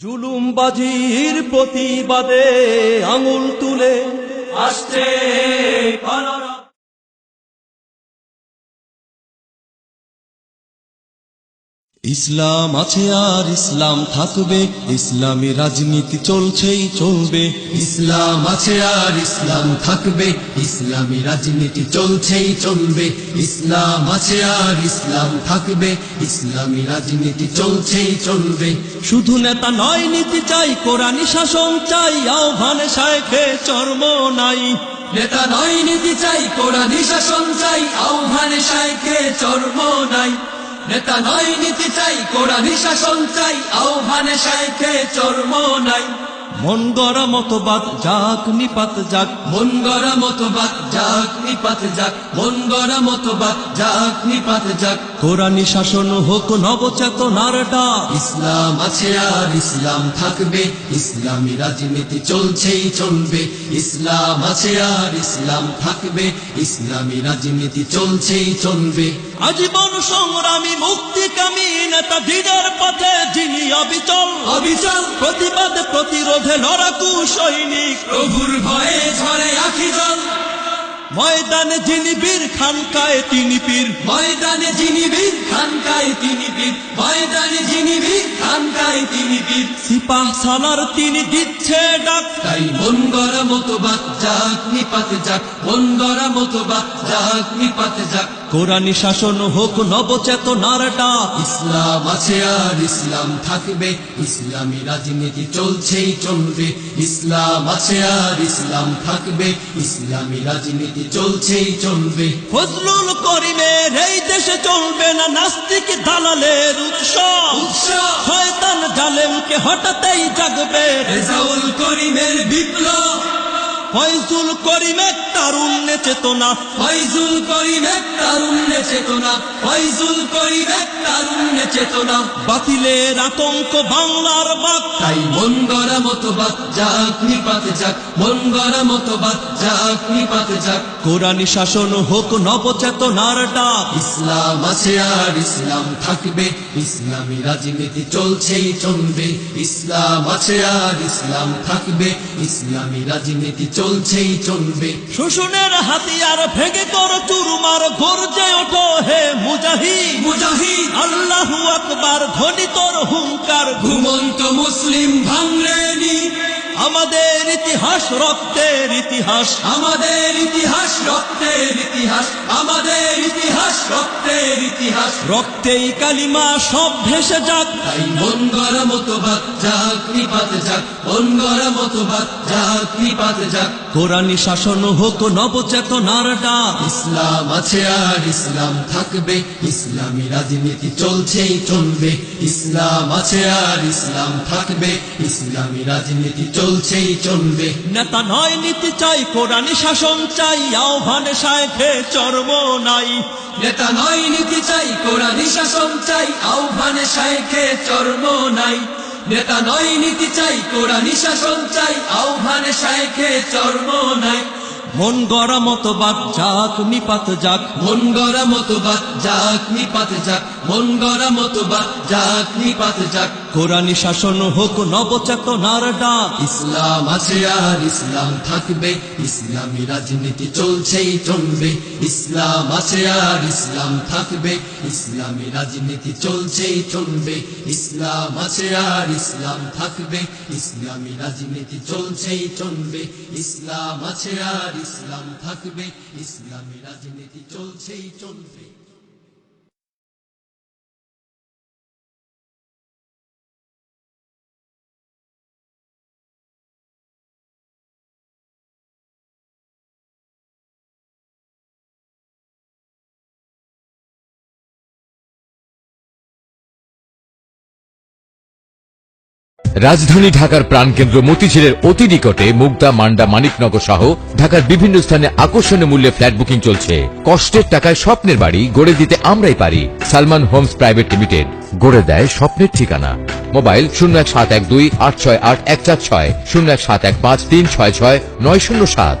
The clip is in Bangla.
জুলুমবাজির প্রতিবাদে আঙুল তুলে আসছে ইসলাম আছে আর ইসলাম থাকবে, ইসলামী রাজনীতি চলছেই চলবে। ইসলাম আছে আর ইসলাম থাকবে, ইসলামী রাজনীতি চলছেই চলবে। ইসলাম আছে আর ইসলাম থাকবে, ইসলামী রাজনীতি চলছেই চলবে। শুধু নেতা নয়, নীতি চাই, কোরআনী শাসন চাই, আহ্বানে শায়খে চর্ম নাই। নেতা নয়, নীতি চাই, কোরআন শাসন চাই, আহ্বানে সাইকে চর্ম নাই। নেতা নয় নীতি চাই কোরআন শাসন চাই আহ্বানে সাইকে চর্ম নাই। মন গড়া মতবাদ যাক নিপাত যাক। মন গড়া মতবাদ যাক নিপাত যাক। মন গড়া মতবাদ যাক নিপাত যাক। কোরআনী শাসন হোক নবচেতনার ডাক ইসলাম আছে আর ইসলাম থাকবে। ইসলামী রাজনীতি চলছেই চলবে। ইসলাম আছে আর ইসলাম থাকবে। ইসলামী রাজনীতি চলছেই চলবে। আজীবন সংগ্রামী মুক্তিকামী নেতা দিনের পথে যিনি অবিচল অবিচল প্রতিবাদ প্রতিরোধে লড়াকু সৈনিক। প্রভুর ভয়ে ঝরে আখি জল। ময়দানে যিনি বীর খানকায় তিনি পীর। ময়দানে যিনি বীর খানকায় তিনি বীর ময়দানে যিনি বীর খানকায় তিনি বীর সিপাহ সালার তিনি দিচ্ছে ডাক। তাই মন গড়া মতবাদ যাক নিপাত যাক। মন গড়া মতবাদ যাক নিপাত যাক। কোরআনী শাসন হোক নবচেতনার ডাক ইসলাম আছে আর ইসলাম থাকবে ইসলামী রাজনীতি চলছেই চলবে। ইসলাম আছে আর ইসলাম থাকবে ইসলামী রাজনীতি চলছেই চলবে। ফজলুল করিমের এই দেশে চলবে না নাস্তিক দালালের উৎসব। শয়তান জালেমকে হঠাতেই জাগবে। রেজাউল করিমের বিপ্লব। ফয়জুল করিমের তারুণ্যে চেতনা। ফয়জুল করিমের তারুণ্য চেতনা। ফয়জুল করিমের তারুণ্যে চেতনা। বাতিলের আতঙ্ক বাংলার বাদ তাই মন গড়া মতো বাদ যাক নিপাত যাক। মন গড়া মতো বাদ যাক নিপাত যাক। কোরআনী শাসন হোক নবচেতনার ডাক। ইসলাম আছে আর ইসলাম থাকবে ইসলামী রাজনীতি চলছেই চলবে। ইসলাম আছে আর ইসলাম থাকবে ইসলামী রাজনীতি চলছেই চলবে। শোষণের হাতিয়ার ভেঙে কর চুরমার গর্জে ওঠো হে মুজাহিদ। মুজাহিদ। আল্লাহু আকবার ধ্বনি তোর হুঙ্কার। ঘুমন্ত মুসলিম ভাঙলেনি আমাদের ইতিহাস রক্তের ইতিহাস। আমাদের ইতিহাস রক্তের ইতিহাস। আমাদের ইতিহাস রক্তের ইতিহাস। রক্তেই কালিমা সব ভেসে যাক। তাই মন গড়া মতবাদ যাক নিপাত যাক। মন গড়া মতবাদ যাক নিপাত যাক। কোরআনী শাসন হোক নবচেতনার ডাক। ইসলাম আছে আর ইসলাম থাকবে। ইসলামী রাজনীতি চলছেই চলবে। ইসলাম আছে আর ইসলাম থাকবে। ইসলামী রাজনীতি চলছেই চলবে। নেতা নয় নীতি চাই কোরআনী শাসন চাই আহ্বানে শায়খে চর্ম নাই। নেতা নয় নীতি চাই কোরআনী শাসন চাই আহ্বানে শাইখে চর্ম নাই। নেতা নয় নীতি চাই কোরআনী শাসন চাই আহ্বানে শাইখে চর্ম নাই। মন গড়া মতবাদ যাক নিপাত যাক। মন গড়া মতবাদ যাক নিপাত যাক। মন গড়া মতবাদ যাক নিপাত যাক। কোরআনী শাসন হোক নবচেতনার ডাক। ইসলাম আছে আর ইসলাম থাকবে, ইসলামী রাজনীতি চলছেই চলবে। ইসলাম আছে আর ইসলাম থাকবে, ইসলামী রাজনীতি চলছেই চলবে। ইসলাম আছে আর ইসলাম থাকবে, ইসলামী রাজনীতি চলছেই চলবে। ইসলাম আছে আর ইসলাম থাকবে, ইসলামী রাজনীতি চলছেই চলবে। রাজধানী ঢাকার প্রাণকেন্দ্র মতিঝিলের অতি নিকটে মুগদা, মান্ডা, মানিকনগর সহ ঢাকার বিভিন্ন স্থানে আকর্ষণীয় মূল্যে ফ্ল্যাট বুকিং চলছে। কষ্টের টাকায় স্বপ্নের বাড়ি গড়ে দিতে আমরাই পারি। সালমান হোমস প্রাইভেট লিমিটেড গড়ে দেয় স্বপ্নের ঠিকানা। মোবাইল শূন্য এক সাত এক দুই আট ছয় আট এক চার ছয়, শূন্য এক সাত এক পাঁচ তিন ছয় ছয় নয় শূন্য সাত।